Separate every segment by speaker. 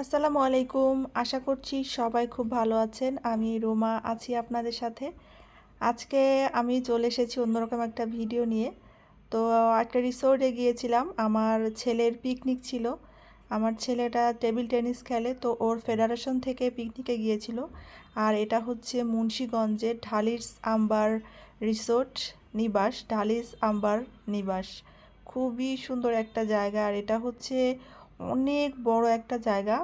Speaker 1: আসসালামু আলাইকুম। আশা করছি সবাই খুব ভালো আছেন। আমি রোমা আছি আপনাদের সাথে। আজকে আমি চলে এসেছি অন্যরকম একটা ভিডিও নিয়ে। তো একটা রিসোর্টে গিয়েছিলাম। আমার ছেলের পিকনিক ছিল। আমার ছেলেটা টেবিল টেনিস খেলে, তো ওর ফেডারেশন থেকে পিকনিকে গিয়েছিল। আর এটা হচ্ছে মুন্সীগঞ্জের ঢালিস আম্বার রিসোর্ট নিবাস। ঢালিস আম্বার নিবাস। খুবই সুন্দর একটা জায়গা। আর এটা হচ্ছে অনেক বড় একটা জায়গা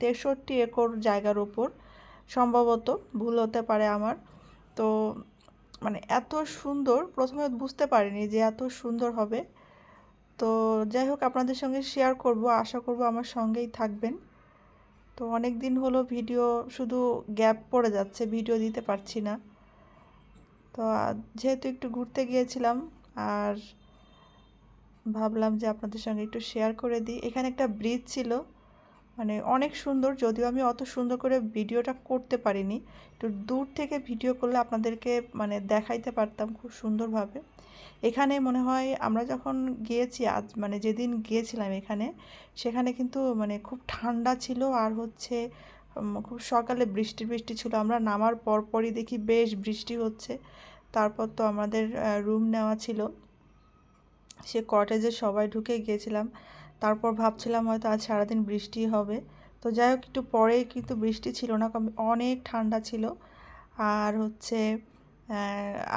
Speaker 1: তেষট্টি একর জায়গার ওপর সম্ভবত ভুল হতে পারে আমার। তো মানে এত সুন্দর, প্রথমে বুঝতে পারিনি যে এত সুন্দর হবে। তো যাই হোক, আপনাদের সঙ্গে শেয়ার করব, আশা করব আমার সঙ্গেই থাকবেন। তো অনেক দিন হলো ভিডিও শুধু গ্যাপ পড়ে যাচ্ছে ভিডিও দিতে পারছি না। তো যেহেতু একটু ঘুরতে গিয়েছিলাম, আর ভাবলাম যে আপনাদের সঙ্গে একটু শেয়ার করে দিই। এখানে একটা ব্রিজ ছিল মানে অনেক সুন্দর, যদিও আমি অত সুন্দর করে ভিডিওটা করতে পারিনি। একটু দূর থেকে ভিডিও করলে আপনাদেরকে মানে দেখাইতে পারতাম খুব সুন্দরভাবে। এখানে মনে হয় আমরা যখন গিয়েছি, আজ মানে যেদিন গিয়েছিলাম এখানে, সেখানে কিন্তু মানে খুব ঠান্ডা ছিল আর হচ্ছে খুব সকালে বৃষ্টি বৃষ্টি ছিল। আমরা নামার পরপরই দেখি বেশ বৃষ্টি হচ্ছে। তারপর তো আমাদের রুম নেওয়া ছিল। সে কটেজে সবাই ঢুকে গিয়েছিলাম তারপর ভাবছিলাম হয়তো আজ সারাদিন বৃষ্টি হবে। তো যাই হোক, একটু পরেই কিন্তু বৃষ্টি ছিল না অনেক ঠান্ডা ছিল। আর হচ্ছে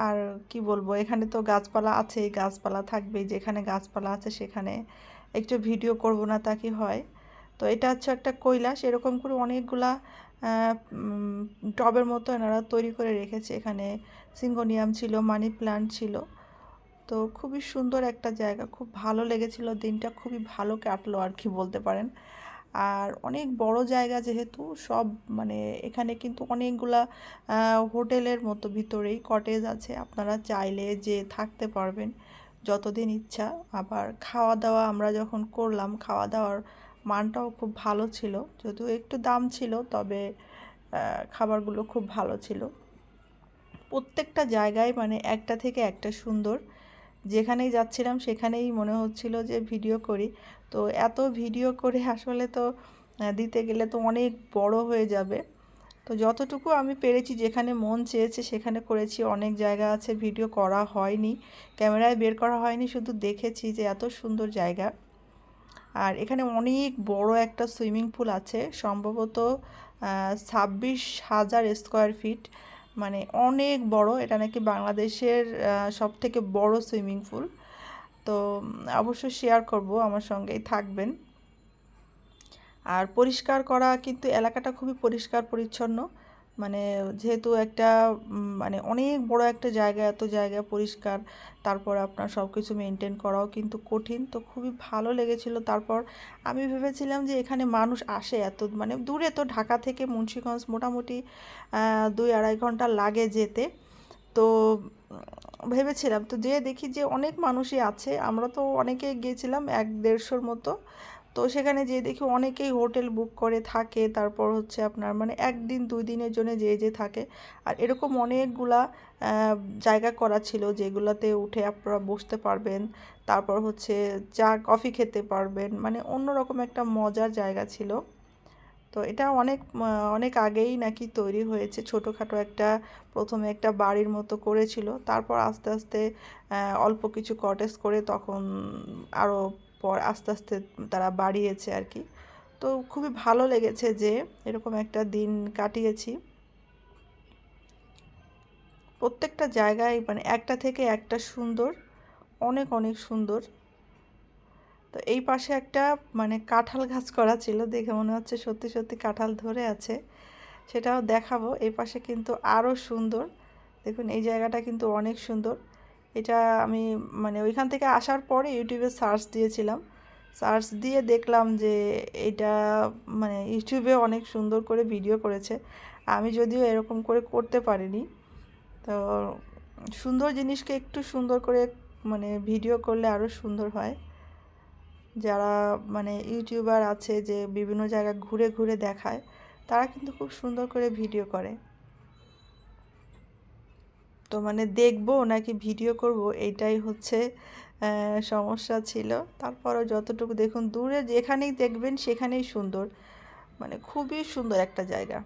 Speaker 1: আর কি বলব, এখানে তো গাছপালা আছে গাছপালা থাকবে যেখানে গাছপালা আছে সেখানে একটু ভিডিও করব না তা কি হয়। তো এটা হচ্ছে একটা কৈলাস, এরকম করে অনেকগুলা টবের মতো এনারা তৈরি করে রেখেছে। এখানে সিঙ্গোনিয়াম ছিল, মানি প্লান্ট ছিল। তো খুবই সুন্দর একটা জায়গা, খুব ভালো লেগেছিল, দিনটা খুবই ভালো কাটলো আর কি বলতে পারেন। আর অনেক বড় জায়গা যেহেতু, সব মানে এখানে কিন্তু অনেকগুলা হোটেলের মতো ভিতরেই কটেজ আছে, আপনারা চাইলে যে থাকতে পারবেন যতদিন ইচ্ছা। আবার খাওয়া দাওয়া আমরা যখন করলাম খাওয়া দাওয়ার মানটাও খুব ভালো ছিল, যদিও একটু দাম ছিল, তবে খাবারগুলো খুব ভালো ছিল। প্রত্যেকটা জায়গায় মানে একটা থেকে একটা সুন্দর। যেখানেই যাচ্ছিলাম সেখানেই মনে হচ্ছিল যে ভিডিও করি। তো এত ভিডিও করে আসলে তো দিতে গেলে তো অনেক বড় হয়ে যাবে। তো যতটুকু আমি পেরেছি, যেখানে মন চেয়েছে সেখানে করেছি। অনেক জায়গা আছে ভিডিও করা হয়নি। ক্যামেরায় বের করা হয়নি, শুধু দেখেছি যে এত সুন্দর জায়গা। আর এখানে অনেক বড় একটা সুইমিং পুল আছে। সম্ভবত ছাব্বিশ হাজার স্কোয়ার ফিট মানে অনেক বড়, এটা নাকি বাংলাদেশের সব থেকে বড় সুইমিং পুল। তো অবশ্যই শেয়ার করব, আমার সঙ্গেই থাকবেন। আর পরিষ্কার করা কিন্তু এলাকাটা খুবই পরিষ্কার পরিচ্ছন্ন মানে যেহেতু একটা মানে অনেক বড় একটা জায়গা, এত জায়গা পরিষ্কার, তারপর আপনার সব কিছু মেনটেন করাও কিন্তু কঠিন। তো খুবই ভালো লেগেছিল। তারপর আমি ভেবেছিলাম যে এখানে মানুষ আসে এত মানে দূরে তো ঢাকা থেকে মুন্সীগঞ্জ মোটামুটি দুই আড়াই ঘণ্টা লাগে যেতে। তো ভেবেছিলাম, তো যেয়ে দেখি যে অনেক মানুষই আছে। আমরা তো অনেকে গিয়েছিলাম এক দেড়শোর মতো। তো সেখানে যেয়ে দেখি অনেকেই হোটেল বুক করে, থাকে। তারপর হচ্ছে আপনার মানে একদিন, দুই দিনের জন্য যে যে থাকে। আর এরকম অনেকগুলা জায়গা করা ছিল যেগুলোতে উঠে আপনারা বসতে পারবেন। তারপর হচ্ছে চা, কফি খেতে পারবেন। মানে অন্যরকম একটা মজার জায়গা ছিল। তো এটা অনেক অনেক আগেই নাকি তৈরি হয়েছে। ছোটোখাটো একটা, প্রথমে একটা বাড়ির মতো করেছিল। তারপর আস্তে আস্তে অল্প কিছু কটেজ করে তখন আরও পর আস্তে আস্তে তারা বাড়িয়েছে আর কি। তো খুবই ভালো লেগেছে যে এরকম একটা দিন কাটিয়েছি। প্রত্যেকটা জায়গায় মানে একটা থেকে একটা সুন্দর, অনেক অনেক সুন্দর। তো এই পাশে একটা মানে কাঁঠাল গাছ করা ছিল, দেখে মনে হচ্ছে সত্যি সত্যি কাঁঠাল ধরে আছে। সেটাও দেখাবো। এই পাশে কিন্তু আরও সুন্দর। দেখুন, এই জায়গাটা কিন্তু অনেক সুন্দর। এটা আমি মানে ওইখান থেকে আসার পরে ইউটিউবে সার্চ দিয়েছিলাম। সার্চ দিয়ে দেখলাম যে এটা মানে ইউটিউবে অনেক সুন্দর করে ভিডিও করেছে। আমি যদিও এরকম করে করতে পারিনি। তো সুন্দর জিনিসকে একটু সুন্দর করে মানে ভিডিও করলে আরও সুন্দর হয়। যারা মানে ইউটিউবার আছে যে বিভিন্ন জায়গা ঘুরে ঘুরে দেখায়, তারা কিন্তু খুব সুন্দর করে ভিডিও করে। তো মানে দেখব নাকি ভিডিও করব এইটাই হচ্ছে সমস্যা ছিল। তারপরও যতটুকু দেখুন, দূরে যেখানেই দেখবেন সেখানেই সুন্দর। মানে খুবই সুন্দর একটা জায়গা।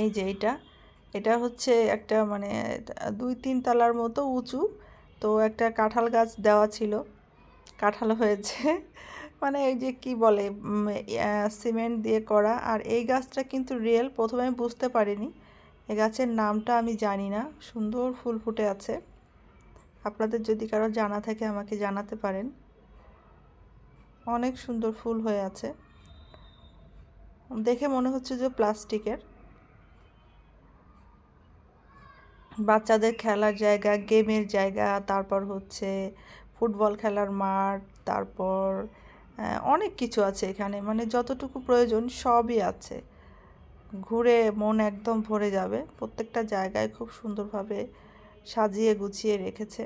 Speaker 1: এই যে এটা এটা হচ্ছে একটা মানে দুই তিন তলার মতো উঁচু। তো একটা কাঁঠাল গাছ দেওয়া ছিল। কাঁঠাল হয়েছে। মানে এই যে কি বলে সিমেন্ট দিয়ে করা। আর এই গাছটা কিন্তু রিয়েল প্রথমে আমি বুঝতে পারিনি। এই গাছের নামটা আমি জানি না। সুন্দর ফুল ফুটে আছে। আপনাদের যদি কারও জানা থাকে, আমাকে জানাতে পারেন। অনেক সুন্দর ফুল হয়ে আছে। দেখে মনে হচ্ছে যে প্লাস্টিকের। বাচ্চাদের খেলার জায়গা গেমের জায়গা, তারপর হচ্ছে ফুটবল খেলার মাঠ, তারপর অনেক কিছু আছে এখানে। মানে যতটুকু প্রয়োজন সবই আছে। ঘুরে মন একদম ভরে যাবে। প্রত্যেকটা জায়গায় খুব সুন্দরভাবে সাজিয়ে গুছিয়ে রেখেছে।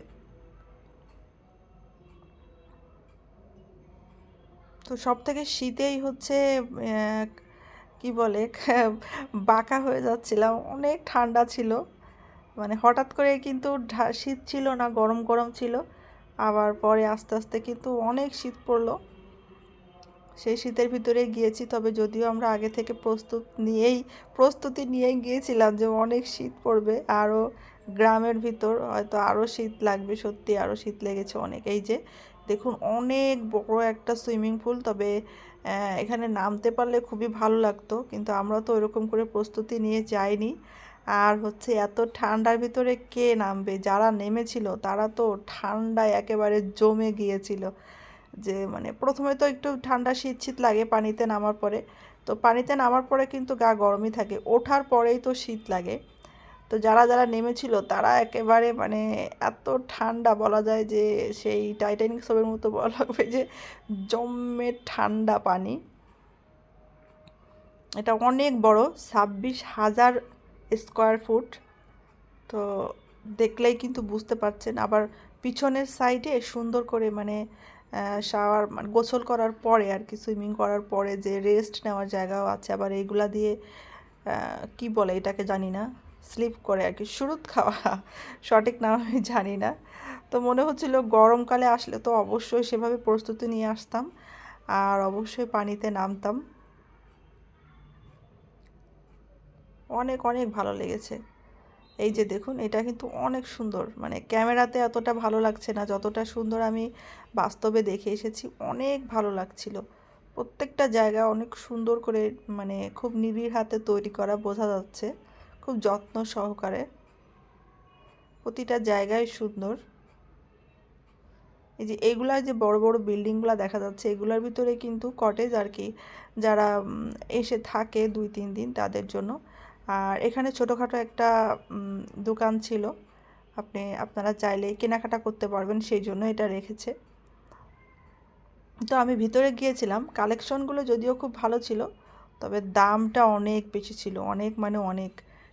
Speaker 1: তো সব থেকে শীতেই হচ্ছে কি বলে, বাঁকা হয়ে যাচ্ছিলাম। অনেক ঠান্ডা ছিল। মানে হঠাৎ করে কিন্তু শীত ছিল না, গরম গরম ছিল। আবার পরে আস্তে আস্তে কিন্তু অনেক শীত পড়ল। সেই শীতের ভিতরে গিয়েছি, তবে যদিও আমরা আগে থেকে প্রস্তুত নিয়েই, প্রস্তুতি নিয়েই গিয়েছিলাম যে অনেক শীত পড়বে আরও গ্রামের ভিতর হয়তো আরও শীত লাগবে, সত্যি আরও শীত লেগেছে অনেক এই যে। দেখুন, অনেক বড় একটা সুইমিং পুল, তবে এখানে নামতে পারলে খুবই ভালো লাগতো, কিন্তু আমরা তো ওইরকম করে প্রস্তুতি নিয়ে যাইনি। আর হচ্ছে এত ঠান্ডার ভিতরে কে নামবে? যারা নেমেছিল, তারা তো ঠান্ডায় একেবারে জমে গিয়েছিল। যে মানে প্রথমে তো একটু ঠান্ডা শীত শীত লাগে পানিতে নামার পরে। তো পানিতে নামার পরে কিন্তু গা গরমই থাকে। ওঠার পরেই তো শীত লাগে। তো যারা যারা নেমেছিল, তারা একেবারে মানে এত ঠান্ডা বলা যায় যে সেই টাইটানিক ছবির মতো বলা হবে যে জমে ঠান্ডা পানি। এটা অনেক বড়, ছাব্বিশ হাজার স্কোয়ার ফুট। তো দেখলেই কিন্তু বুঝতে পারছেন। আবার পিছনের সাইডে সুন্দর করে মানে শাওয়ার মানে গোসল করার পরে আর কি, সুইমিং করার পরে যে রেস্ট নেওয়ার জায়গাও আছে, আবার এইগুলা দিয়ে কি বলে এটাকে জানি না, স্লিপ করে আর কি, সুরুত খাওয়া। সঠিক নাম আমি জানি না। তো মনে হচ্ছিল গরমকালে আসলে তো অবশ্যই সেভাবে প্রস্তুতি নিয়ে আসতাম, আর অবশ্যই পানিতে নামতাম। অনেক অনেক ভালো লেগেছে। এই যে দেখুন, এটা কিন্তু অনেক সুন্দর। মানে ক্যামেরাতে এতটা ভালো লাগছে না, যতটা সুন্দর আমি বাস্তবে দেখে এসেছি, অনেক ভালো লাগছিল। প্রত্যেকটা জায়গা অনেক সুন্দর করে মানে খুব নিবিড় হাতে তৈরি করা বোঝা যাচ্ছে, খুব যত্ন সহকারে। প্রতিটা জায়গায় সুন্দর। এই যে এইগুলা যে বড় বড় বিল্ডিংগুলো দেখা যাচ্ছে, এগুলার ভিতরে কিন্তু কটেজ আর কি, যারা এসে থাকে দুই, তিন দিন তাদের জন্য আর এখানে ছোটোখাটো একটা দোকান ছিল। আপনি, আপনারা চাইলে কেনাকাটা করতে পারবেন, সেই জন্য এটা রেখেছে। তো আমি ভিতরে গিয়েছিলাম। কালেকশনগুলো যদিও খুব ভালো ছিল, তবে দামটা অনেক বেশি ছিল। অনেক মানে অনেক।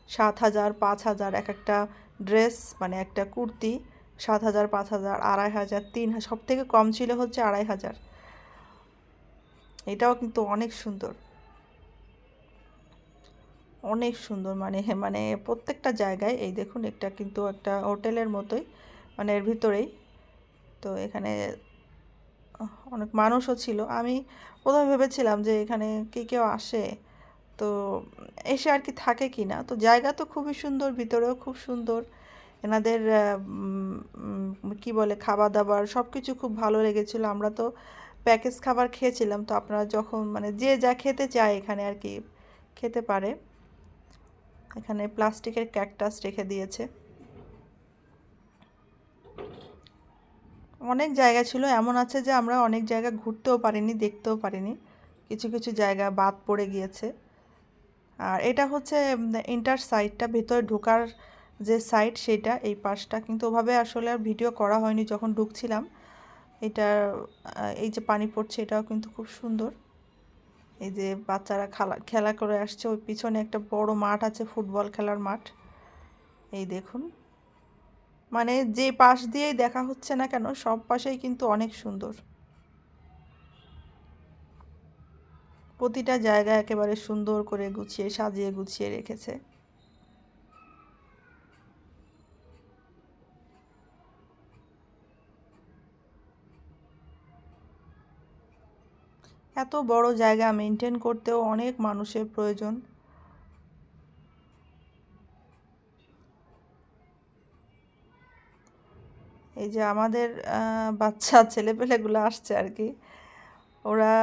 Speaker 1: সাত হাজার, পাঁচ হাজার এক একটা ড্রেস মানে একটা কুর্তি, সাত হাজার, পাঁচ হাজার, আড়াই হাজার, তিন সব থেকে কম ছিল হচ্ছে আড়াই হাজার। এটাও কিন্তু অনেক সুন্দর। অনেক সুন্দর। মানে মানে প্রত্যেকটা জায়গায়, এই দেখুন এটা কিন্তু একটা হোটেলের মতোই মানে এর ভিতরেই। তো এখানে অনেক মানুষও ছিল। আমি প্রথমে ভেবেছিলাম যে এখানে কে কেউ আসে, তো এসে আর কি থাকে কি না তো জায়গা তো খুবই সুন্দর, ভিতরেও খুব সুন্দর। এনাদের কি বলে খাবার দাবার সব কিছু খুব ভালো লেগেছিলো। আমরা তো প্যাকেজ খাবার খেয়েছিলাম। তো আপনারা যখন মানে যে যা খেতে চায় এখানে আর কি খেতে পারে। এখানে প্লাস্টিকের ক্যাকটাস রেখে দিয়েছে। অনেক জায়গা ছিল, এমন আছে যে আমরা অনেক জায়গা ঘুরতেও পারিনি, দেখতেও পারিনি। কিছু কিছু জায়গা বাদ পড়ে গিয়েছে। আর এটা হচ্ছে ইন্টার সাইডটা ভেতরে ঢোকার যে সাইড সেটা, এই পাশটা। কিন্তু ওভাবে আসলে আর ভিডিও করা হয়নি, যখন ঢুকছিলাম। এটা এই যে পানি পড়ছে, এটাও কিন্তু খুব সুন্দর। এই যে বাচ্চারা খেলা খেলা করে আসছে, ওই পিছনে একটা বড় মাঠ আছে, ফুটবল খেলার মাঠ। এই দেখুন। মানে যে পাশ দিয়েই দেখা হচ্ছে না কেন, সব পাশেই কিন্তু অনেক সুন্দর। প্রতিটা জায়গা একেবারে সুন্দর করে গুছিয়ে, সাজিয়ে গুছিয়ে রেখেছে। এত বড় জায়গা মেনটেন করতেও অনেক মানুষের প্রয়োজন। এই যে আমাদের বাচ্চা, ছেলেপেলেগুলো আসছে আর কি ওরা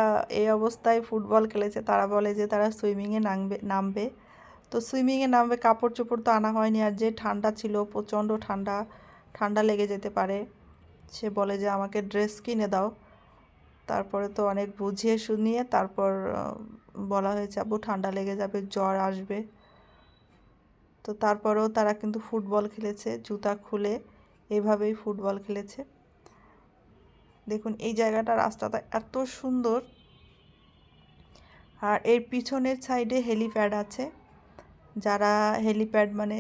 Speaker 1: এই অবস্থায় ফুটবল খেলেছে। তারা বলে যে তারা সুইমিংয়ে নামবে নামবে। তো সুইমিংয়ে নামবে কাপড় চোপড় তো আনা হয়নি। আর যে ঠান্ডা ছিল, প্রচণ্ড ঠান্ডা ঠান্ডা লেগে যেতে পারে। সে বলে যে আমাকে ড্রেস কিনে দাও। তারপরে তো অনেক বুঝিয়ে শুনিয়ে তারপর বলা হয়েছে আবু ঠান্ডা লেগে যাবে, জ্বর আসবে। তো তারপরেও তারা কিন্তু ফুটবল খেলেছে, জুতা খুলে এভাবেই ফুটবল খেলেছে। দেখুন, এই জায়গাটা, রাস্তাটা এত সুন্দর। আর এর পিছনের সাইডে হেলিপ্যাড আছে। যারা হেলিপ্যাড মানে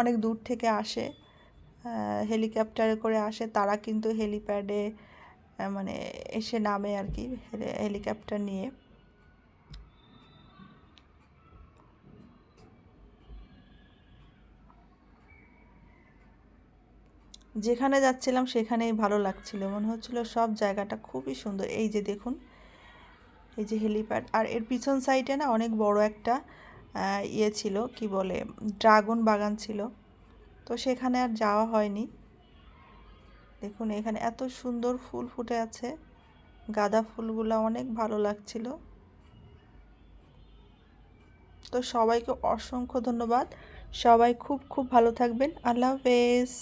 Speaker 1: অনেক দূর থেকে আসে হেলিকপ্টারে করে আসে, তারা কিন্তু হেলিপ্যাডে মানে এসে নামে আর কি হেলিকপ্টার নিয়ে। যেখানে যাচ্ছিলাম সেখানেই ভালো লাগছিল। মনে হচ্ছিল সব জায়গাটা খুবই সুন্দর। এই যে দেখুন, এই যে হেলিপ্যাড। আর এর পিছন সাইডে না অনেক বড় একটা ইয়ে ছিল, কি বলে, ড্রাগন বাগান ছিল। তো সেখানে আর যাওয়া হয়নি। দেখুন, এখানে এত সুন্দর ফুল ফুটে আছে। গাঁদা ফুলগুলো অনেক ভালো লাগছিল। তো সবাইকে অসংখ্য ধন্যবাদ। সবাই খুব খুব ভালো থাকবেন। আল্লাহ হাফেজ।